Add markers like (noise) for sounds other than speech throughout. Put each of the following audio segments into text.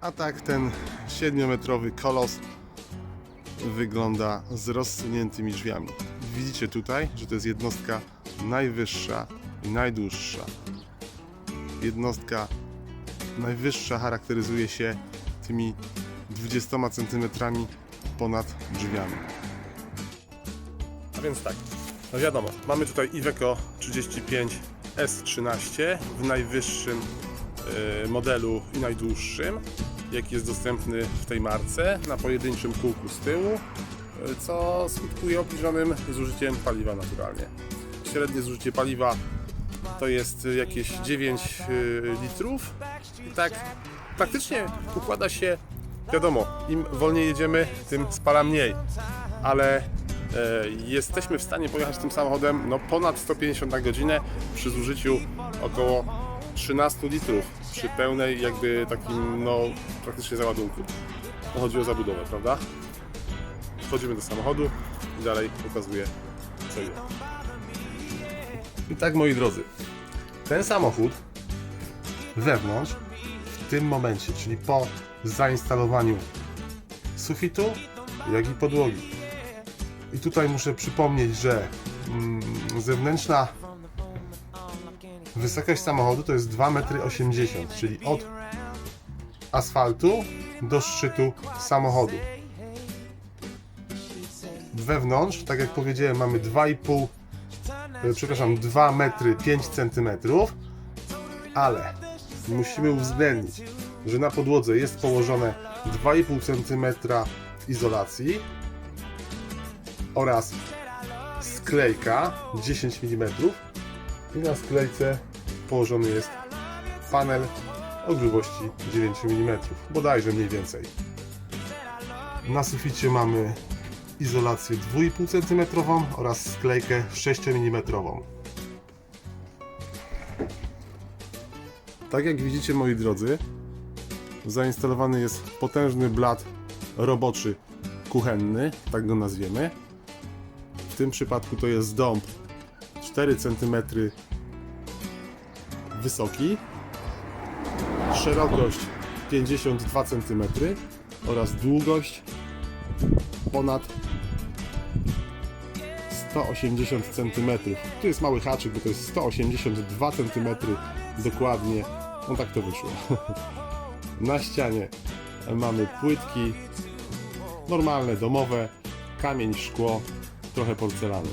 A tak ten 7-metrowy kolos wygląda z rozsuniętymi drzwiami. Widzicie tutaj, że to jest jednostka najwyższa i najdłuższa. Jednostka najwyższa charakteryzuje się tymi 20 cm ponad drzwiami. A więc tak, no wiadomo, mamy tutaj Iveco 35 S13 w najwyższym modelu i najdłuższym, jaki jest dostępny w tej marce, na pojedynczym kółku z tyłu, e, co skutkuje obniżonym zużyciem paliwa naturalnie. Średnie zużycie paliwa to jest jakieś 9 e, litrów i tak praktycznie układa się, wiadomo, im wolniej jedziemy, tym spala mniej, ale e, jesteśmy w stanie pojechać tym samochodem no, ponad 150 na godzinę przy zużyciu około 13 litrów przy pełnej jakby takim no praktycznie załadunku. To chodzi o zabudowę, prawda? Wchodzimy do samochodu i dalej pokazuję co jest. I tak moi drodzy, ten samochód wewnątrz w tym momencie, czyli po zainstalowaniu sufitu, jak i podłogi. I tutaj muszę przypomnieć, że mm, zewnętrzna wysokość samochodu to jest 2,80 m, czyli od asfaltu do szczytu samochodu. Wewnątrz, tak jak powiedziałem, mamy 2,5 e, przepraszam, 2 metry 5 centymetrów, ale musimy uwzględnić, że na podłodze jest położone 2,5 cm izolacji oraz sklejka 10 mm i na sklejce położony jest panel o grubości 9 mm, bodajże mniej więcej. Na suficie mamy izolację 2,5 cm oraz sklejkę 6 mm. Tak jak widzicie moi drodzy, zainstalowany jest potężny blat roboczy kuchenny, tak go nazwiemy. W tym przypadku to jest dąb 4 cm wysoki, szerokość 52 cm oraz długość ponad 180 cm. Tu jest mały haczyk, bo to jest 182 cm dokładnie. No tak to wyszło. (laughs) Na ścianie mamy płytki normalne, domowe, kamień, szkło, trochę porcelany.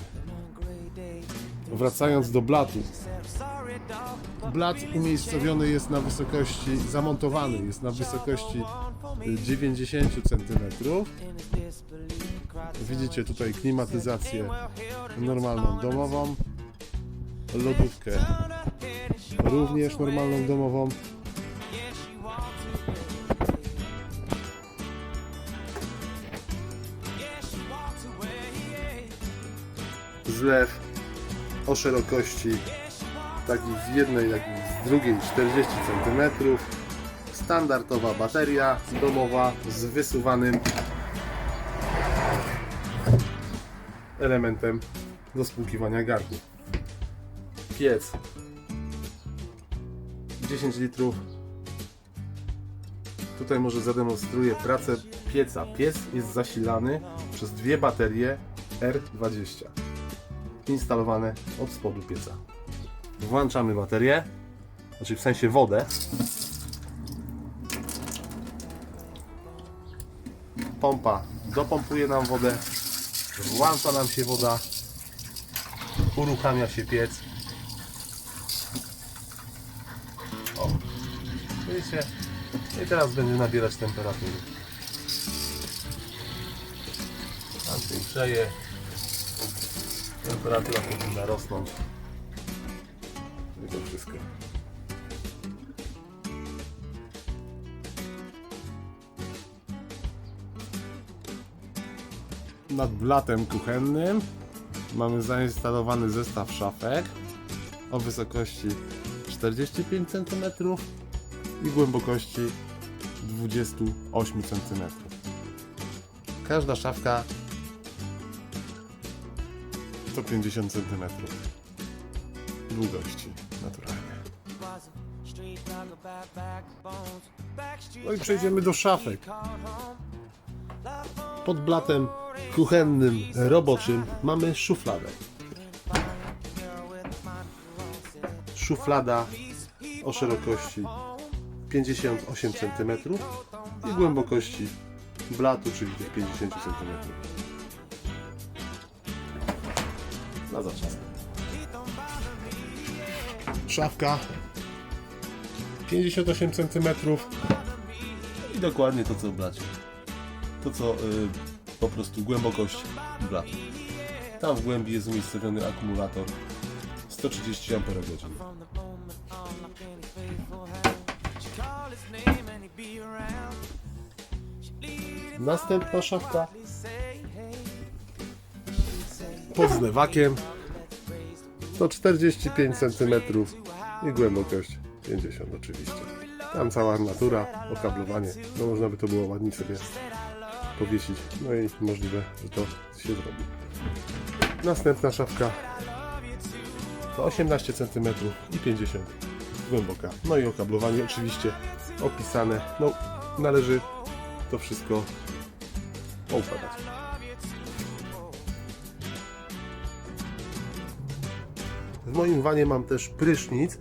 Wracając do blatu. Blat umiejscowiony jest na wysokości, zamontowany jest na wysokości y, 90 cm. Widzicie tutaj klimatyzację normalną domową, lodówkę również normalną domową. Zlew o szerokości takiej z jednej, jak i z drugiej 40 cm. Standardowa bateria domowa z wysuwanym elementem do spłukiwania garnku. Piec 10 litrów. Tutaj może zademonstruję pracę pieca. Piec jest zasilany przez dwie baterie R20 instalowane od spodu pieca. Włączamy baterię, znaczy w sensie wodę. Pompa dopompuje nam wodę, włącza nam się woda, uruchamia się piec. O, widzicie? I teraz będzie nabierać temperatury. Tam się grzeje, temperatura powinna rosnąć. Wszystko. Nad blatem kuchennym mamy zainstalowany zestaw szafek o wysokości 45 cm i głębokości 28 cm. Każda szafka 150 cm długości naturalnie. No i przejdziemy do szafek. Pod blatem kuchennym, roboczym mamy szufladę. Szuflada o szerokości 58 cm i głębokości blatu, czyli tych 50 cm. Na zaczas. Szafka 58 cm i dokładnie to co w blacie. To co y, po prostu głębokość blatu. Tam w głębi jest umiejscowiony akumulator 130 Ah. Następna szafka pod zlewakiem to 45 cm i głębokość 50 oczywiście. Tam cała armatura, okablowanie, no można by to było ładnie sobie powiesić, no i możliwe, że to się zrobi. Następna szafka to 18 cm i 50 głęboka. No i okablowanie oczywiście opisane. No należy to wszystko poukładać. W moim wanie mam też prysznic,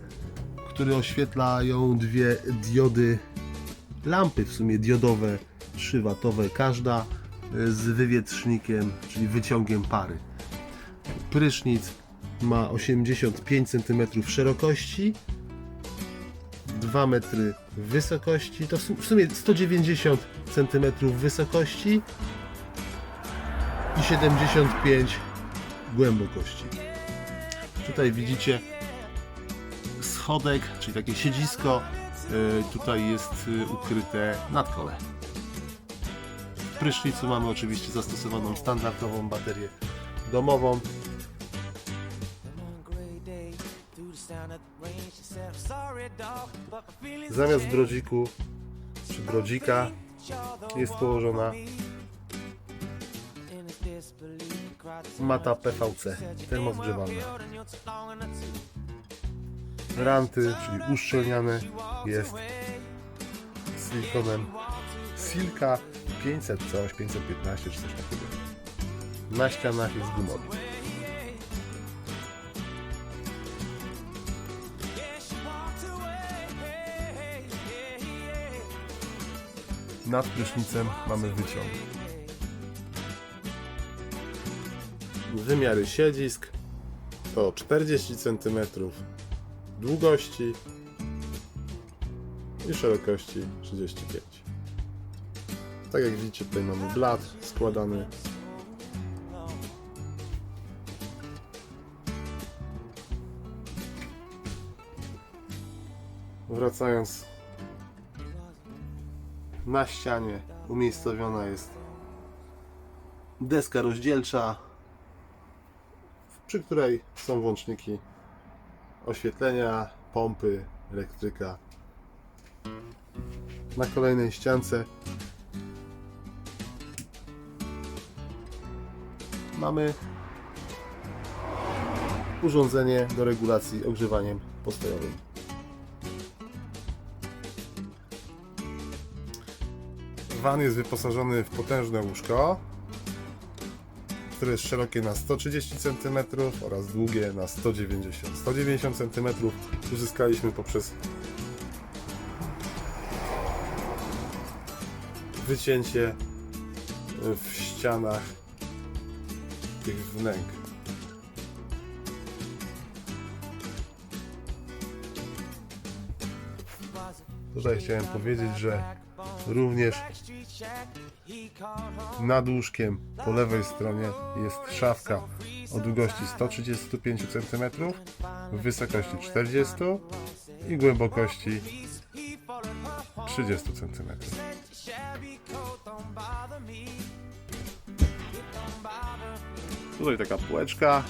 który oświetlają dwie diody lampy, w sumie diodowe, 3W każda y, z wywietrznikiem, czyli wyciągiem pary. Prysznic ma 85 cm szerokości, 2 metry wysokości, to w sumie 190 cm wysokości i 75 głębokości. Tutaj widzicie schodek, czyli takie siedzisko. y, Tutaj jest y, ukryte nadkole. W prysznicu mamy oczywiście zastosowaną standardową baterię domową. Zamiast brodziku czy brodzika jest położona mata PVC termozgrzewalna. Ranty, czyli uszczelniane jest silikonem Silka 500 coś, 515 czy coś takiego. Na ścianach jest gumowy. Nad prysznicem mamy wyciąg. Wymiary siedzisk to 40 cm długości i szerokości 35. Tak jak widzicie tutaj mamy blat składany. Wracając na ścianie umiejscowiona jest deska rozdzielcza, przy której są włączniki oświetlenia, pompy, elektryka. Na kolejnej ściance mamy urządzenie do regulacji ogrzewaniem postojowym. Van jest wyposażony w potężne łóżko, które jest szerokie na 130 cm oraz długie na 190 190 cm uzyskaliśmy poprzez wycięcie w ścianach tych wnęk. Tutaj chciałem powiedzieć, że również nad łóżkiem po lewej stronie jest szafka o długości 135 cm, wysokości 40 i głębokości 30 cm. Tutaj taka półeczka.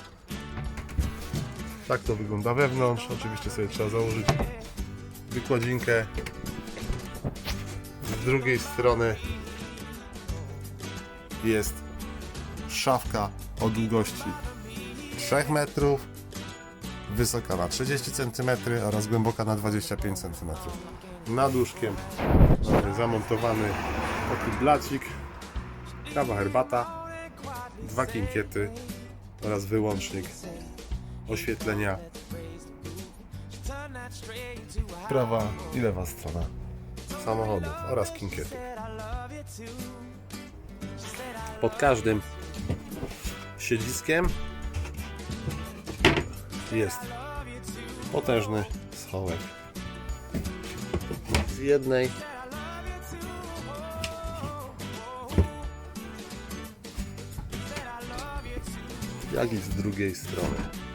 Tak to wygląda wewnątrz. Oczywiście sobie trzeba założyć wykładzinkę. Z drugiej strony jest szafka o długości 3 metrów wysoka na 30 cm oraz głęboka na 25 cm. Nad łóżkiem mamy zamontowany taki blacik, kawa herbata, dwa kinkiety oraz wyłącznik oświetlenia prawa i lewa strona samochodu oraz kinkietu. Pod każdym siedziskiem jest potężny schołek. Z jednej jak i z drugiej strony.